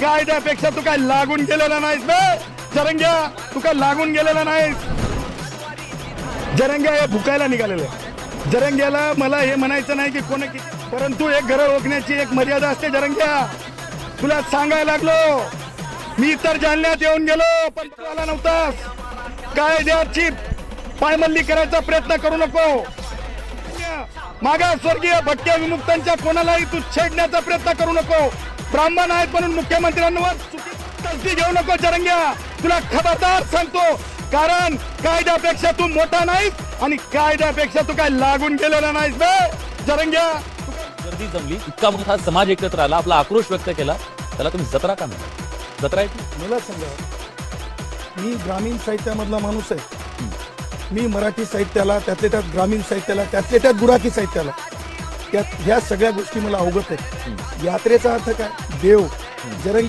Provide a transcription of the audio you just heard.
कायद्यापेक्षा तू काय लागून गेलेला नाहीस बे? जरंग्या तू काय लागून गेलेला नाहीस? जरंग्या हे भुकायला निघालेलं. जरंग्याला मला हे म्हणायचं नाही की कोण किती परंतु एक घर ओळखण्याची एक मर्यादा असते जरंग्या. तुला सांगायला लागलो. मी तर जालन्यात येऊन गेलो पण तू आला नव्हतास. कायद्याची पायमल्ली करायचा प्रयत्न करू नको. मागास स्वर्गीय भटक्या विमुक्तांच्या कोणालाही तू छेडण्याचा प्रयत्न करू नको. ब्राह्मण आहेत म्हणून मुख्यमंत्र्यांवर तसदी घेऊ नको जरंग्या. तुला खबरदार सांगतो कारण कायद्यापेक्षा तू मोठा नाहीस आणि कायद्यापेक्षा तू काय लागून गेलेला नाहीस बे. जरंग्या. गर्दी जमली इतका मोठा समाज एकत्र आला आपला आक्रोश व्यक्त केला त्याला तुम्ही जत्रा का म्हणता? जत्रा आहे? मला सांगा मी ग्रामीण साहित्यामधला माणूस आहे. मी मराठी साहित्याला त्यातल्या त्यात ग्रामीण साहित्याला त्यातल्या त्यात गुराखी साहित्याला त्यात ह्या सगळ्या गोष्टी मला अवगत आहेत. यात्रेचा अर्थ काय? deu, zero